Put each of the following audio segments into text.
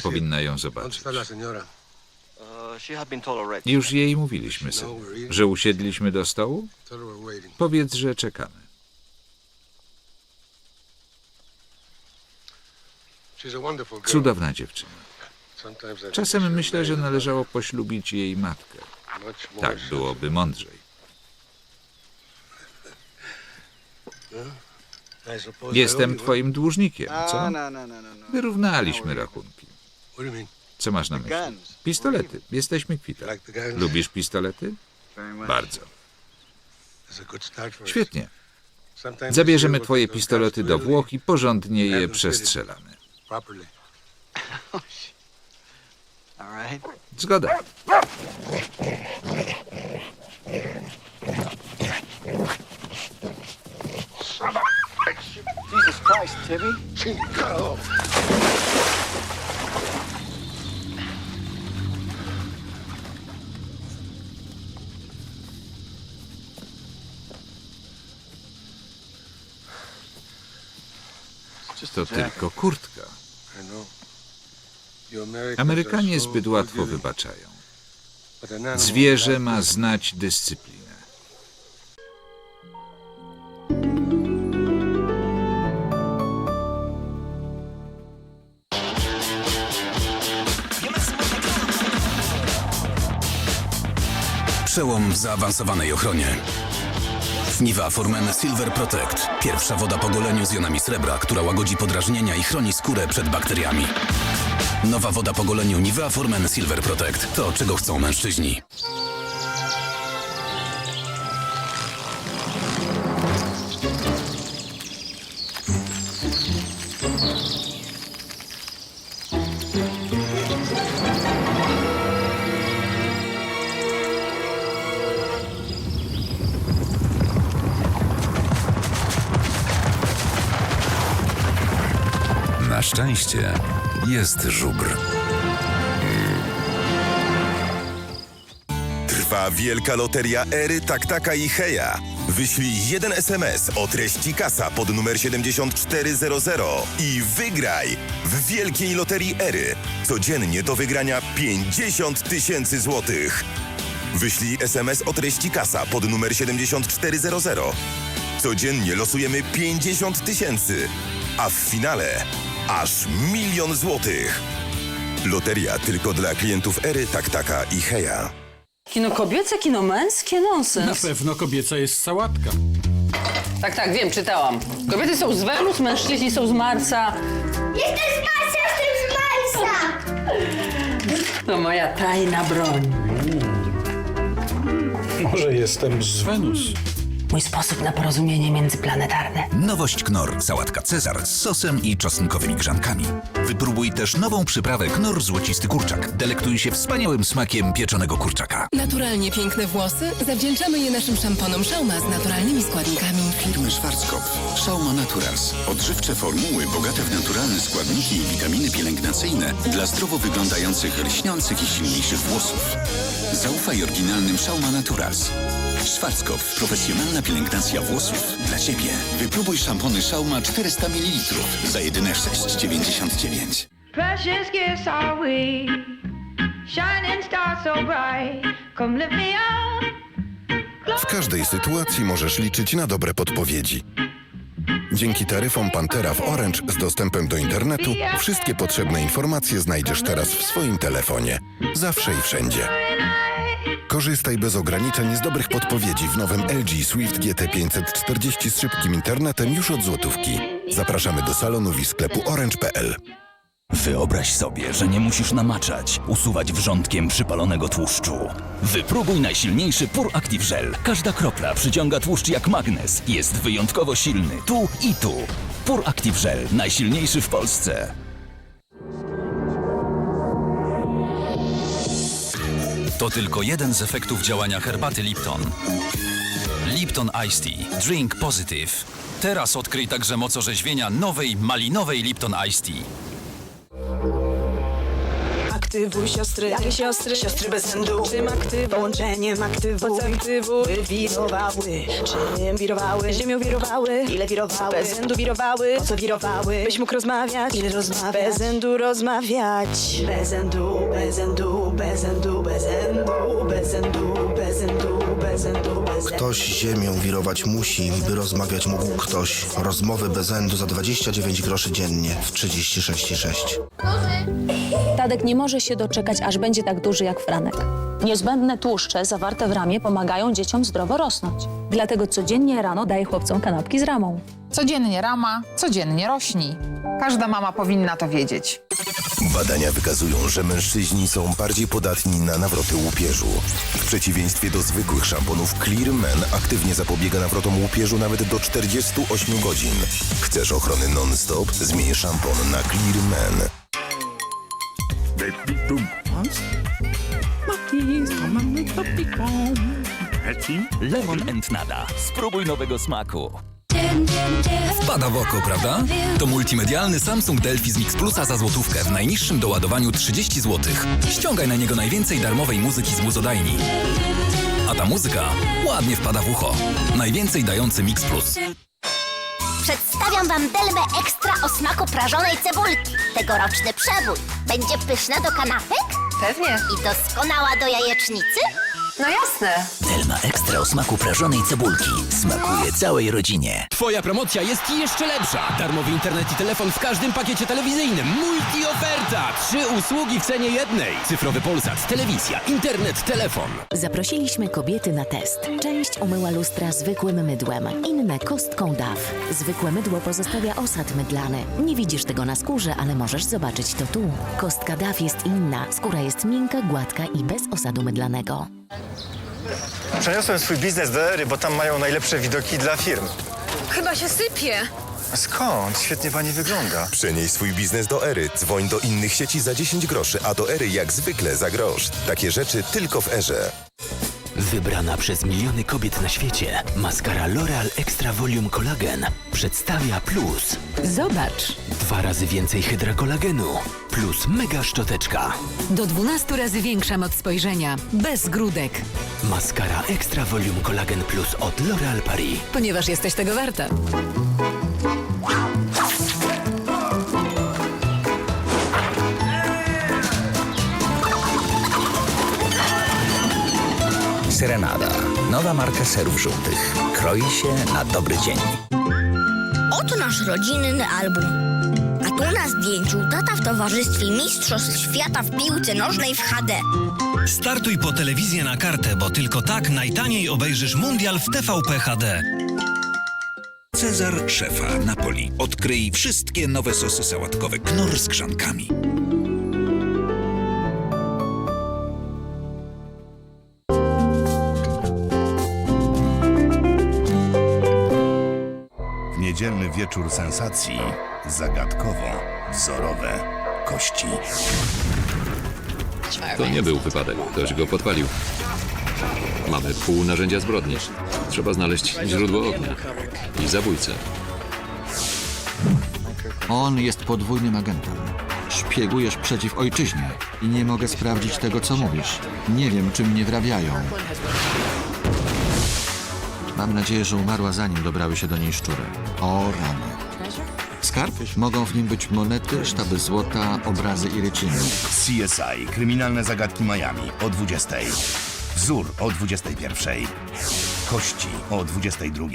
powinna ją ¿Dónde zobaczyć. Już jej mówiliśmy, syn, że usiedliśmy do stołu. Powiedz, że czekamy. Cudowna dziewczyna. Czasem myślę, że należało poślubić jej matkę. Tak byłoby mądrzej. Jestem twoim dłużnikiem, co? no, no, no. Wyrównaliśmy rachunki. Huh? What do you mean? Co masz na myśli? Guns. Pistolety. Jesteśmy kwita. Like the guns? Lubisz pistolety? Bardzo. It's a good start for us. Świetnie. Sometimes Zabierzemy twoje pistolety do Włoch i porządnie je przestrzelamy. Right. Zgoda. Jesus Christ! Just To tylko kurtka. Amerykanie zbyt łatwo wybaczają. Zwierzę ma znać dyscyplinę. Przełom w zaawansowanej ochronie. Niva Formen Silver Protect. Pierwsza woda po goleniu z jonami srebra, która łagodzi podrażnienia i chroni skórę przed bakteriami. Nowa woda po goleniu Nivea Formen Silver Protect. To, czego chcą mężczyźni. Szczęście jest żubr. Trwa wielka loteria Ery, Taktaka i Heja. Wyślij jeden SMS o treści kasa pod numer 7400 i wygraj w wielkiej loterii Ery. Codziennie do wygrania 50 tysięcy złotych. Wyślij SMS o treści kasa pod numer 7400. Codziennie losujemy 50 tysięcy, a w finale aż milion złotych. Loteria tylko dla klientów Ery, Taktaka i Heja. Kino kobiece, kino męskie, Na nonsens. pewno kobieca jest sałatka. Tak, tak, wiem, czytałam. Kobiety są z Wenus, mężczyźni są z Marsa. Jestem z Marsa, jestem z Marsa! To moja tajna broń. Może jestem z Wenus. Mój sposób na porozumienie międzyplanetarne. Nowość Knor. Sałatka Cezar z sosem i czosnkowymi grzankami. Wypróbuj też nową przyprawę Knor Złocisty Kurczak. Delektuj się wspaniałym smakiem pieczonego kurczaka. Naturalnie piękne włosy zawdzięczamy je naszym szamponom Szauma z naturalnymi składnikami. Firmy Schwarzkopf. Schauma Naturals. Odżywcze formuły bogate w naturalne składniki i witaminy pielęgnacyjne dla zdrowo wyglądających, lśniących i silniejszych włosów. Zaufaj oryginalnym Schauma Naturals. Schwarzkopf. Profesjonalna pielęgnacja włosów dla Ciebie. Wypróbuj szampony Schauma 400 ml za jedyne 6,99. Precious gifts are we, shining stars so bright. Come lift me up. W każdej sytuacji możesz liczyć na dobre podpowiedzi. Dzięki taryfom Pantera w Orange z dostępem do internetu wszystkie potrzebne informacje znajdziesz teraz w swoim telefonie. Zawsze i wszędzie. Korzystaj bez ograniczeń z dobrych podpowiedzi w nowym LG Swift GT 540 z szybkim internetem już od złotówki. Zapraszamy do salonów i sklepu orange.pl. Wyobraź sobie, że nie musisz namaczać, usuwać wrzątkiem przypalonego tłuszczu. Wypróbuj najsilniejszy Pur Active Gel. Każda kropla przyciąga tłuszcz jak magnes. Jest wyjątkowo silny tu i tu. Pur Active Gel. Najsilniejszy w Polsce. To tylko jeden z efektów działania herbaty Lipton. Lipton Ice Tea. Drink Positive. Teraz odkryj także moc orzeźwienia nowej, malinowej Lipton Ice Tea. Aktywuj siostry, jakie siostry? Siostry bez sędu, czym aktyw? Połączeniem aktywuj, aktywuj Wywirowały, czym wirowały? Ziemią wirowały, ile wirowały? Bez sędu wirowały, po co wirowały? Byś mógł rozmawiać, ile rozmawiać? Bez sędu rozmawiać Bez sędu, bez sędu, bez sędu, bez sędu Bez sędu, bez sędu, bez sędu Ktoś ziemią wirować musi, by rozmawiać mógł ktoś. Rozmowy bez endu za 29 groszy dziennie w 36,6. Tadek nie może się doczekać, aż będzie tak duży jak Franek. Niezbędne tłuszcze zawarte w ramie pomagają dzieciom zdrowo rosnąć. Dlatego codziennie rano daję chłopcom kanapki z ramą. Codziennie rama, codziennie rośnij. Każda mama powinna to wiedzieć. Badania wykazują, że mężczyźni są bardziej podatni na nawroty łupieżu. W przeciwieństwie do zwykłych szamponów Clear Men aktywnie zapobiega nawrotom łupieżu nawet do 48 godzin. Chcesz ochrony non-stop? Zmień szampon na Clear Men. Lemon and Nada. Spróbuj nowego smaku. Wpada w oko, prawda? To multimedialny Samsung Delphi z Mix Plusa za złotówkę w najniższym doładowaniu 30 zł. Ściągaj na niego najwięcej darmowej muzyki z muzodajni. A ta muzyka ładnie wpada w ucho. Najwięcej dający Mix Plus. Przedstawiam wam Delmę Ekstra o smaku prażonej cebulki. Tegoroczny przebój. Będzie pyszna do kanapek Pewnie. i doskonała do jajecznicy? No jasne. Delma Ekstra o smaku prażonej cebulki. Smakuje całej rodzinie. Twoja promocja jest jeszcze lepsza. Darmowy internet i telefon w każdym pakiecie telewizyjnym. Multi-oferta! Trzy usługi w cenie jednej. Cyfrowy Polsat, telewizja, internet, telefon. Zaprosiliśmy kobiety na test. Część umyła lustra zwykłym mydłem, inne kostką DAW. Zwykłe mydło pozostawia osad mydlany. Nie widzisz tego na skórze, ale możesz zobaczyć to tu. Kostka DAW jest inna. Skóra jest miękka, gładka i bez osadu mydlanego. Przeniosłem swój biznes do Ery, bo tam mają najlepsze widoki dla firm. Chyba się sypie. A skąd? Świetnie pani wygląda. Przenieś swój biznes do Ery. Dzwoń do innych sieci za 10 groszy, a do Ery jak zwykle za grosz. Takie rzeczy tylko w Erze. Wybrana przez miliony kobiet na świecie, maskara L'Oreal Extra Volume Collagen przedstawia plus. Zobacz! Dwa razy więcej hydrakolagenu plus mega szczoteczka. Do 12 razy większa moc spojrzenia, bez grudek. Maskara Extra Volume Collagen Plus od L'Oréal Paris. Ponieważ jesteś tego warta. Serenada. Nowa marka serów żółtych. Kroi się na dobry dzień. Oto nasz rodzinny album. Tu na zdjęciu tata w towarzystwie Mistrzostw Świata w piłce nożnej w HD. Startuj po telewizję na kartę, bo tylko tak najtaniej obejrzysz mundial w TVP HD. Cezar szefa Napoli. Odkryj wszystkie nowe sosy sałatkowe Knor z grzankami. Niedzielny wieczór sensacji zagadkowo wzorowe kości. To nie był wypadek. Ktoś go podpalił. Mamy pół narzędzia zbrodni. Trzeba znaleźć źródło ognia i zabójcę. On jest podwójnym agentem. Szpiegujesz przeciw ojczyźnie i nie mogę sprawdzić tego, co mówisz. Nie wiem, czy mnie wrabiają. Mam nadzieję, że umarła zanim dobrały się do niej szczury. O rany. Skarb? Mogą w nim być monety, sztaby złota, obrazy i ryciny. CSI, kryminalne zagadki Miami o 20. Wzór o 21. Kości o 22.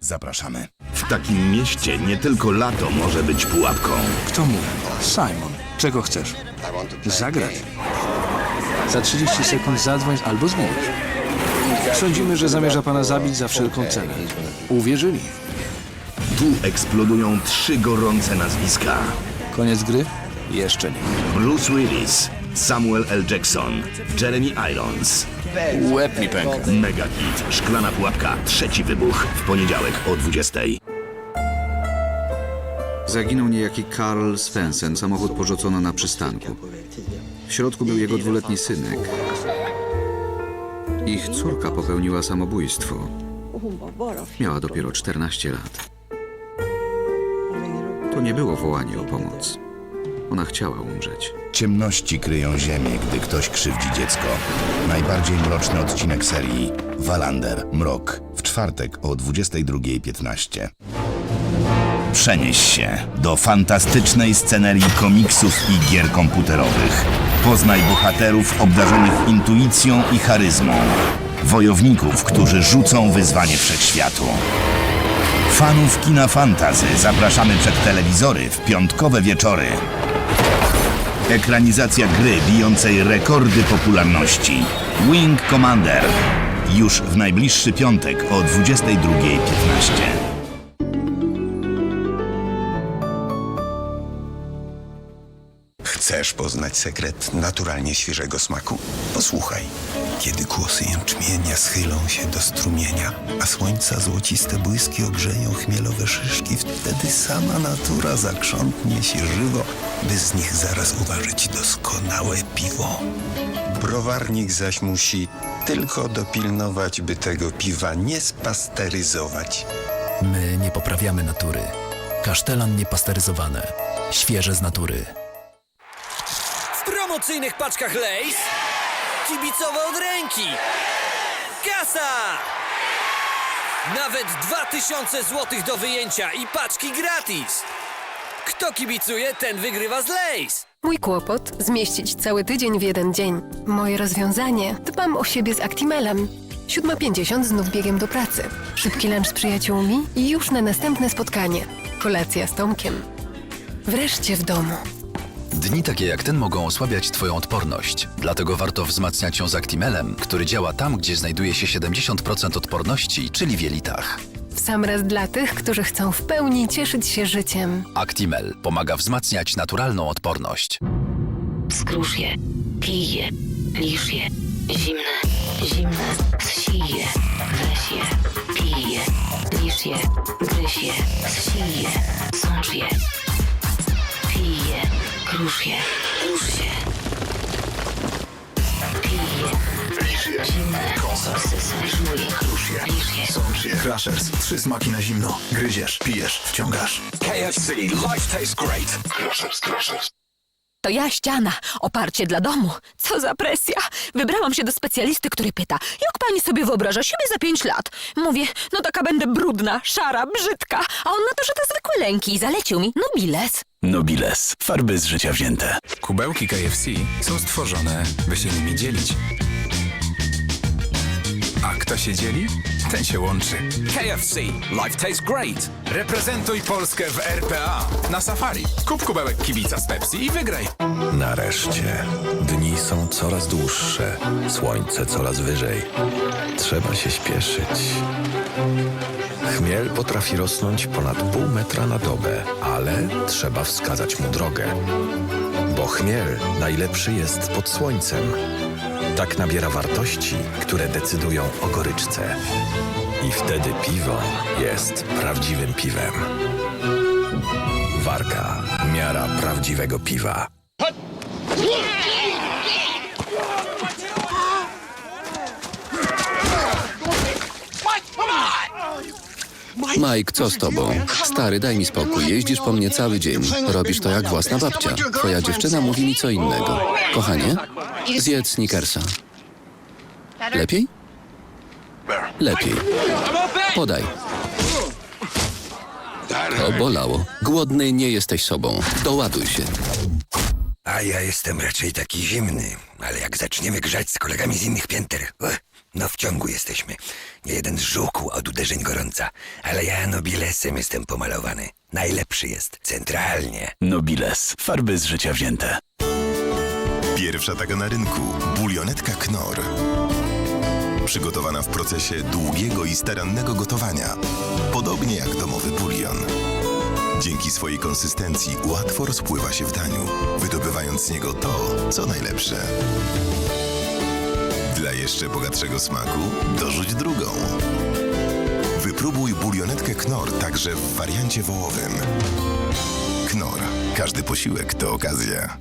Zapraszamy. W takim mieście nie tylko lato może być pułapką. Kto mówi? Simon. Czego chcesz? Zagrać. Za 30 sekund zadzwoń albo zginiesz. Sądzimy, że zamierza pana zabić za wszelką cenę. Uwierzyli. Tu eksplodują trzy gorące nazwiska. Koniec gry? Jeszcze nie. Bruce Willis, Samuel L. Jackson, Jeremy Irons. Łeb mi pęka. Mega hit, szklana pułapka, trzeci wybuch w poniedziałek o 20. Zaginął niejaki Karl Svensson. Samochód porzucono na przystanku. W środku był jego dwuletni synek. Ich córka popełniła samobójstwo. Miała dopiero 14 lat. To nie było wołanie o pomoc. Ona chciała umrzeć. Ciemności kryją ziemię, gdy ktoś krzywdzi dziecko. Najbardziej mroczny odcinek serii Walander Mrok w czwartek o 22.15. Przenieś się do fantastycznej scenerii komiksów i gier komputerowych. Poznaj bohaterów obdarzonych intuicją i charyzmą. Wojowników, którzy rzucą wyzwanie wszechświatu. Fanów kina fantazy zapraszamy przed telewizory w piątkowe wieczory. Ekranizacja gry bijącej rekordy popularności. Wing Commander. Już w najbliższy piątek o 22.15. Chcesz poznać sekret naturalnie świeżego smaku? Posłuchaj. Kiedy kłosy jęczmienia schylą się do strumienia, a słońca złociste błyski ogrzeją chmielowe szyszki, wtedy sama natura zakrzątnie się żywo, by z nich zaraz uważać doskonałe piwo. Browarnik zaś musi tylko dopilnować, by tego piwa nie spasteryzować. My nie poprawiamy natury. Kasztelan niepasteryzowane. Świeże z natury. Promocyjnych paczkach Lays kibicowe od ręki. Kasa! Nawet 2000 zł do wyjęcia i paczki gratis. Kto kibicuje, ten wygrywa z Lays. Mój kłopot zmieścić cały tydzień w jeden dzień. Moje rozwiązanie dbam o siebie z Actimelem. 7.50 znów biegiem do pracy. Szybki lunch z przyjaciółmi i już na następne spotkanie. Kolacja z Tomkiem. Wreszcie w domu. Dni takie jak ten mogą osłabiać Twoją odporność. Dlatego warto wzmacniać ją z Actimelem, który działa tam, gdzie znajduje się 70% odporności, czyli w jelitach. W sam raz dla tych, którzy chcą w pełni cieszyć się życiem. Actimel pomaga wzmacniać naturalną odporność. Skrusz je, pij je, lisz je, zimne, zimne, zsij je, weź je, pij je, lisz je, gryź je, zsij je, sącz je, rusz je, pij je, lisz je, zimne, sosy, żuj je, sącz je. Crashers. Trzy smaki na zimno. Gryziesz, pijesz, wciągasz. KFC. Life tastes great. Crashers, Crashers. To ja ściana, oparcie dla domu. Co za presja. Wybrałam się do specjalisty, który pyta, jak pani sobie wyobraża siebie za pięć lat? Mówię, no taka będę brudna, szara, brzydka. A on na to, że to zwykłe lęki i zalecił mi nobiles. Nobiles. Farby z życia wzięte. Kubełki KFC są stworzone, by się nimi dzielić. A kto się dzieli? Ten się łączy. KFC. Life tastes great. Reprezentuj Polskę w RPA na safari. Kup kubełek kibica z Pepsi i wygraj. Nareszcie. Dni są coraz dłuższe, słońce coraz wyżej. Trzeba się śpieszyć. Chmiel potrafi rosnąć ponad pół metra na dobę, ale trzeba wskazać mu drogę. Bo chmiel najlepszy jest pod słońcem. Tak nabiera wartości, które decydują o goryczce. I wtedy piwo jest prawdziwym piwem. Warka, miara prawdziwego piwa. Mike, co z tobą? Stary, daj mi spokój. Jeździsz po mnie cały dzień. Robisz to jak własna babcia. Twoja dziewczyna mówi mi co innego. Kochanie, zjedz Snickersa. Lepiej? Lepiej. Podaj. To bolało. Głodny nie jesteś sobą. Doładuj się. A ja jestem raczej taki zimny, ale jak zaczniemy grzać z kolegami z innych pięter, no w ciągu jesteśmy. Nie jeden żółkł od uderzeń gorąca, ale ja nobilesem jestem pomalowany. Najlepszy jest, centralnie. Nobiles. Farby z życia wzięte. Pierwsza taka na rynku. Bulionetka Knor. Przygotowana w procesie długiego i starannego gotowania. Podobnie jak domowy bulion. Dzięki swojej konsystencji łatwo rozpływa się w daniu, wydobywając z niego to, co najlepsze. Jeszcze bogatszego smaku dorzuć drugą. Wypróbuj bulionetkę Knor także w wariancie wołowym. Knor. Każdy posiłek to okazja.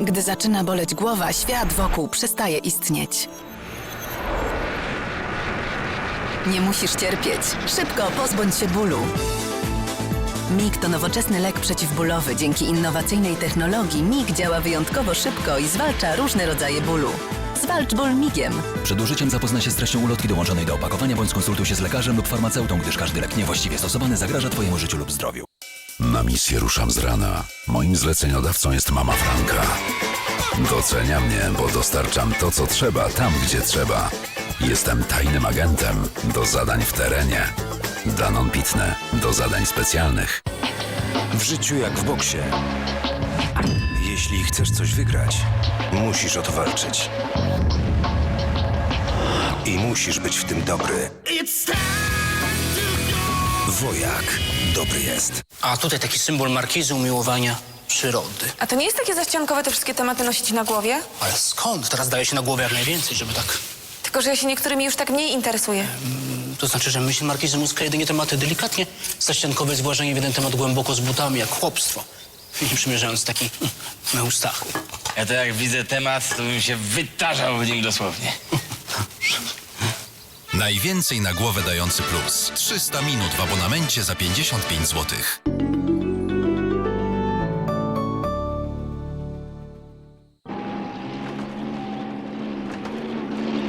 Gdy zaczyna boleć głowa, świat wokół przestaje istnieć. Nie musisz cierpieć. Szybko pozbądź się bólu. MIG to nowoczesny lek przeciwbólowy. Dzięki innowacyjnej technologii MIG działa wyjątkowo szybko i zwalcza różne rodzaje bólu. Zwalcz ból MIGiem. Przed użyciem zapoznaj się z treścią ulotki dołączonej do opakowania bądź skonsultuj się z lekarzem lub farmaceutą, gdyż każdy lek niewłaściwie stosowany zagraża Twojemu życiu lub zdrowiu. Na misję ruszam z rana. Moim zleceniodawcą jest mama Franka. Docenia mnie, bo dostarczam to, co trzeba, tam, gdzie trzeba. Jestem tajnym agentem do zadań w terenie. Danon Pitne do zadań specjalnych. W życiu jak w boksie. Jeśli chcesz coś wygrać, musisz o to walczyć. I musisz być w tym dobry. Wojak dobry jest. A tutaj taki symbol markizy umiłowania przyrody. A to nie jest takie zaściankowe te wszystkie tematy nosić na głowie? Ale skąd? Teraz daje się na głowę jak najwięcej, żeby tak... Tylko, że ja się niektórymi już tak mniej interesuję. To znaczy, że myśl markizy muska jedynie tematy delikatnie, zaściankowe włażenie w jeden temat głęboko z butami, jak chłopstwo. Nie przymierzając taki mm, na ustach. Ja to jak widzę temat, to bym się wytarzał w nim dosłownie. Najwięcej na głowę dający plus. 300 minut w abonamencie za 55 zł.